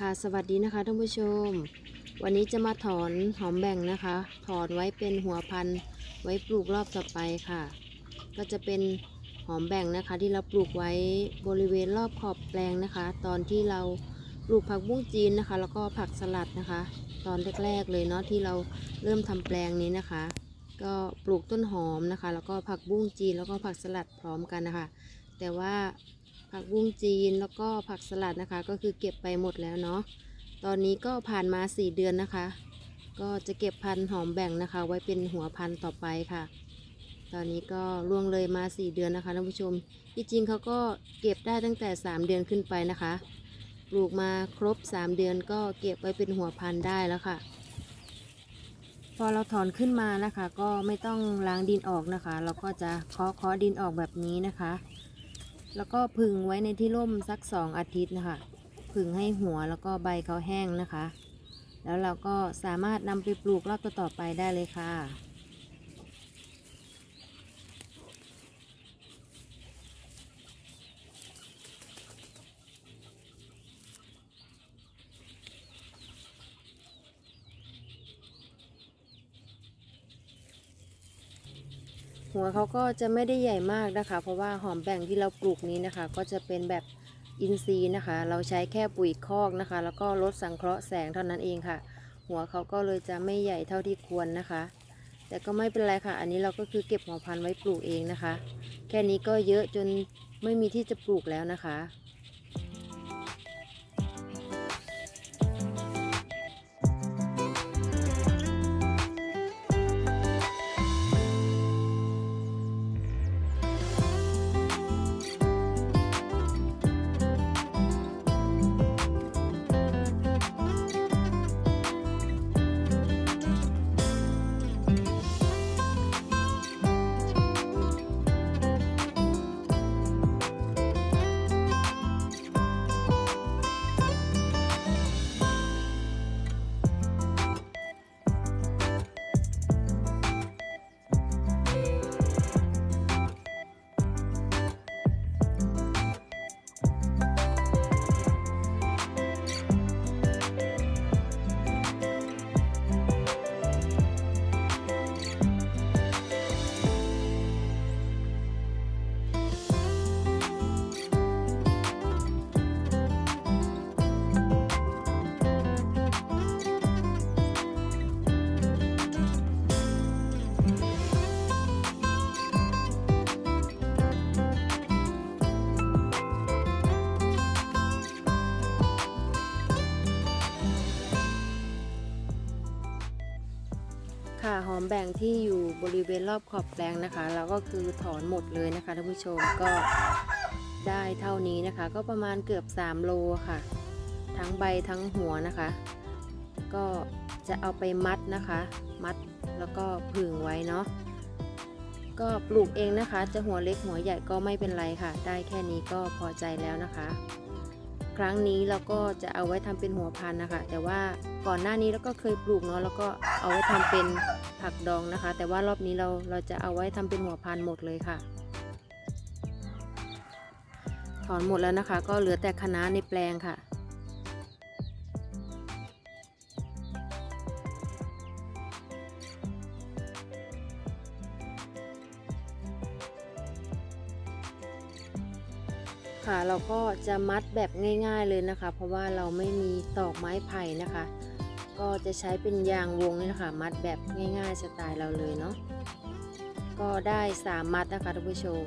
ค่ะสวัสดีนะคะท่านผู้ชม วันนี้จะมาถอนหอมแบ่งนะคะ ถอนไว้เป็นหัวพันธุ์ไว้ปลูกรอบต่อไปค่ะ ก็จะเป็นหอมแบ่งนะคะ ที่เราปลูกไว้บริเวณรอบขอบแปลงนะคะ ตอนที่เราปลูกผักบุ้งจีนนะคะ แล้วก็ผักสลัดนะคะ ตอนแรกๆเลยเนาะที่เราเริ่มทำแปลงนี้นะคะ ก็ปลูกต้นหอมนะคะ แล้วก็ผักบุ้งจีนแล้วก็ผักสลัดพร้อมกันนะคะ แต่ว่า ผักบุ้งจีนแล้วก็ผักสลัดนะคะ ก็คือเก็บไปหมดแล้วเนาะตอนนี้ก็ผ่านมา 4 เดือนนะคะ ก็จะเก็บพันธุ์หอมแบ่งนะคะ ไว้เป็นหัวพันธุ์ต่อไปค่ะ ตอนนี้ก็ล่วงเลยมา 4 เดือนนะคะท่านผู้ชมที่จริงเขาก็เก็บได้ตั้งแต่ 3 เดือนขึ้นไปนะคะปลูกมาครบ 3 เดือนก็เก็บไว้เป็นหัวพันธุ์ได้แล้วค่ะ พอเราถอนขึ้นมานะคะ ก็ไม่ต้องล้างดินออกนะคะ เราก็จะเคาะเคาะดินออกแบบนี้นะคะ แล้วก็พึ่งไว้ในที่ร่มสักสองอาทิตย์นะคะพึ่งให้หัวแล้วก็ใบเขาแห้งนะคะ แล้วเราก็สามารถนำไปปลูกรอบต่อๆไปได้เลยค่ะ หัวเขาก็จะไม่ได้ใหญ่มากนะคะ เพราะว่าหอมแบ่งที่เราปลูกนี้นะคะ ก็จะเป็นแบบอินทรีย์นะคะ เราใช้แค่ปุ๋ยคอกนะคะ แล้วก็ลดสังเคราะห์แสงเท่านั้นเองค่ะ หัวเขาก็เลยจะไม่ใหญ่เท่าที่ควรนะคะ แต่ก็ไม่เป็นไรค่ะ อันนี้เราก็คือเก็บหัวพันธุ์ไว้ปลูกเองนะคะ แค่นี้ก็เยอะจนไม่มีที่จะปลูกแล้วนะคะ ค่ะหอมแบ่งที่อยู่บริเวณรอบขอบแปลงนะคะเราก็คือถอนหมดเลยนะคะท่านผู้ชมก็ได้เท่านี้นะคะ ก็ประมาณเกือบ 3 โลค่ะ ทั้งใบทั้งหัวนะคะ ก็จะเอาไปมัดนะคะ มัดแล้วก็ผึ่งไว้เนาะก็ปลูกเองนะคะ จะหัวเล็กหัวใหญ่ก็ไม่เป็นไรค่ะ ได้แค่นี้ก็พอใจแล้วนะคะ ครั้งนี้เราก็จะเอาไว้ทำเป็นหัวพันนะคะ แต่ว่าก่อนหน้านี้เราก็เคยปลูกเนาะแล้วก็เอาไว้ทำเป็น ผักดองนะคะ แต่ว่ารอบนี้เราเราจะเอาไว้ทำเป็นหัวพันหมดเลยค่ะ ถอนหมดแล้วนะคะ ก็เหลือแต่คะน้าในแปลงค่ะ ค่ะเราก็จะมัดแบบง่าย ๆเลยนะคะ เพราะว่าเราไม่มีตอกไม้ไผ่นะคะ ก็จะใช้เป็นยางวงนี่นะคะมัดแบบง่ายๆสไตล์เราเลยเนาะก็ได้3มัดนะคะท่านผู้ชม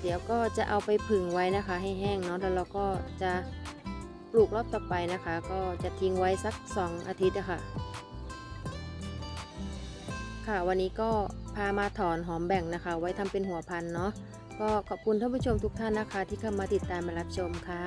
เดี๋ยวก็จะเอาไปผึ่งไว้นะคะ ให้แห้งเนาะแล้วเราก็จะปลูกรอบต่อไปนะคะ ก็จะทิ้งไว้สัก 2 อาทิตย์อะค่ะค่ะวันนี้ก็พามาถอนหอมแบ่งนะคะ ไว้ทำเป็นหัวพันเนาะก็ขอบคุณท่านผู้ชมทุกท่านนะคะ ที่เข้ามาติดตามมารับชมค่ะ